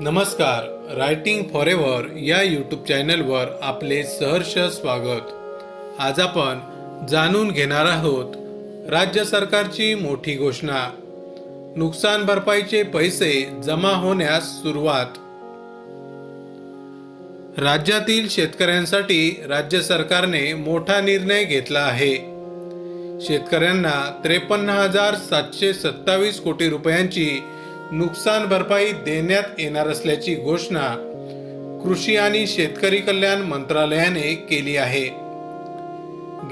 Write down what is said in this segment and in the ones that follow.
नमस्कार writing for ever या YouTube चॅनलवर आपले सहर्ष स्वागत. आज आपण जाणून घेणार आहोत राज्य सरकारची मोठी घोषणा. नुकसान भरपाईचे पैसे जमा होण्यास सुरुवात. राज्यातील शेतकऱ्यांसाठी राज्य सरकारने मोठा निर्णय घेतला आहे. शेतकऱ्यांना त्रेपन्न हजार सातशे सत्तावीस कोटी रुपयांची नुकसान भरपाई देण्यात येणार असल्याची घोषणा कृषी आणि शेतकरी कल्याण मंत्रालयाने केली आहे.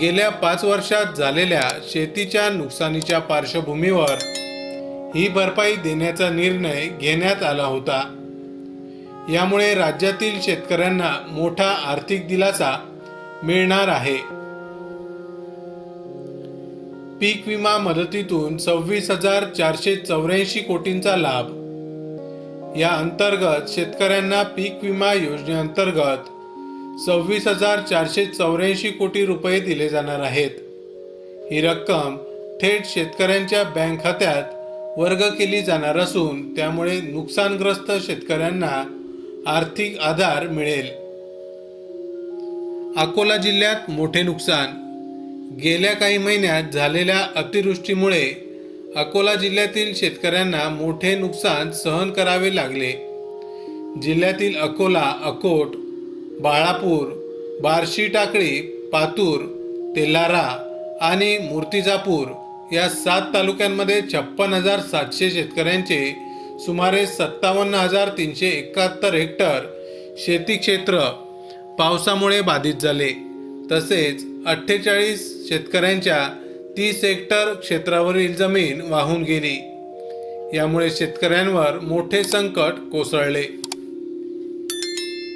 गेल्या पाच वर्षात झालेल्या शेतीच्या नुकसानीच्या पार्श्वभूमीवर ही भरपाई देण्याचा निर्णय घेण्यात आला होता. यामुळे राज्यातील शेतकऱ्यांना मोठा आर्थिक दिलासा मिळणार आहे. पीक विमा मदतीतून सव्वीस हजार चारशे चौऱ्याऐंशी कोटींचा लाभ. या अंतर्गत शेतकऱ्यांना पीक विमा योजनेअंतर्गत सव्वीस हजार चारशे चौऱ्याऐंशी कोटी रुपये दिले जाणार आहेत. ही रक्कम थेट शेतकऱ्यांच्या बँक खात्यात वर्ग केली जाणार असून त्यामुळे नुकसानग्रस्त शेतकऱ्यांना आर्थिक आधार मिळेल. अकोला जिल्ह्यात मोठे नुकसान गेल्या काही महिन्यात झालेल्या अतिवृष्टीमुळे अकोला जिल्ह्यातील शेतकऱ्यांना मोठे नुकसान सहन करावे लागले. जिल्ह्यातील अकोला अकोट बाळापूर बार्शी टाकळी पातूर तेलारा आणि मूर्तिजापूर या सात तालुक्यांमध्ये छप्पन हजार सातशे शेतकऱ्यांचे सुमारे सत्तावन्न हजार तीनशे एकाहत्तर हेक्टर शेती क्षेत्र पावसामुळे बाधित झाले. तसेच अठ्ठेचाळीस शेतकऱ्यांच्या तीस हेक्टर क्षेत्रावरील जमीन वाहून गेली. यामुळे शेतकऱ्यांवर मोठे संकट कोसळले.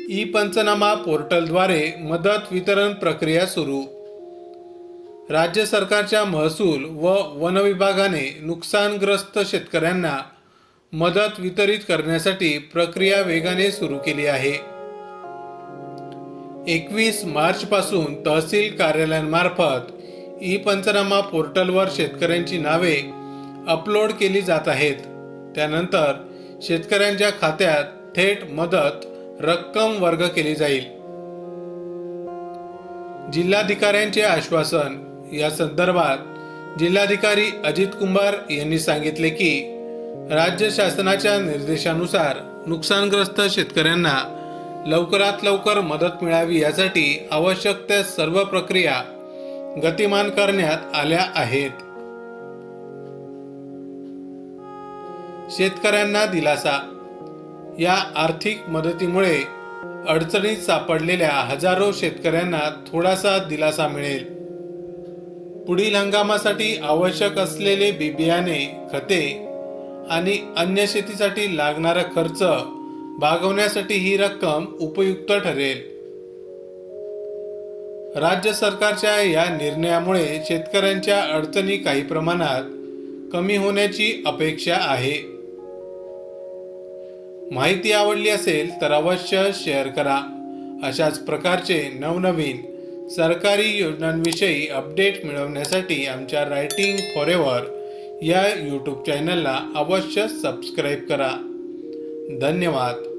ई पंचनामा पोर्टलद्वारे मदत वितरण प्रक्रिया सुरू. राज्य सरकारच्या महसूल व वन विभागाने नुकसानग्रस्त शेतकऱ्यांना मदत वितरित करण्यासाठी प्रक्रिया वेगाने सुरू केली आहे. एकवीस मार्चपासून तहसील कार्यालयांमार्फत ई पंचनामा पोर्टलवर शेतकऱ्यांची नावे अपलोड केली जात आहेत. त्यानंतर शेतकऱ्यांच्या खात्यात थेट मदत रक्कम वर्ग केली जाईल. जिल्हाधिकाऱ्यांचे आश्वासन या संदर्भात जिल्हाधिकारी अजित कुंभार यांनी सांगितले की राज्य शासनाच्या निर्देशानुसार नुकसानग्रस्त शेतकऱ्यांना लवकरात लवकर मदत मिळावी यासाठी आवश्यक त्या सर्व प्रक्रिया गतिमान करण्यात आल्या आहेत. शेतकऱ्यांना दिलासा. या आर्थिक मदतीमुळे अडचणीत सापडलेल्या हजारो शेतकऱ्यांना थोडासा दिलासा मिळेल. पुढील हंगामासाठी आवश्यक असलेले बी बियाणे खते आणि अन्य शेतीसाठी लागणारा खर्च भागवण्यासाठी ही रक्कम उपयुक्त ठरेल. राज्य सरकारच्या या निर्णयामुळे शेतकऱ्यांच्या अडचणी काही प्रमाणात कमी होण्याची अपेक्षा आहे. माहिती आवडली असेल तर अवश्य शेअर करा. अशाच प्रकारचे नवनवीन सरकारी योजनांविषयी अपडेट मिळवण्यासाठी आमच्या रायटिंग फॉरेवर या यूट्यूब चॅनलला अवश्य सबस्क्राईब करा. धन्यवाद.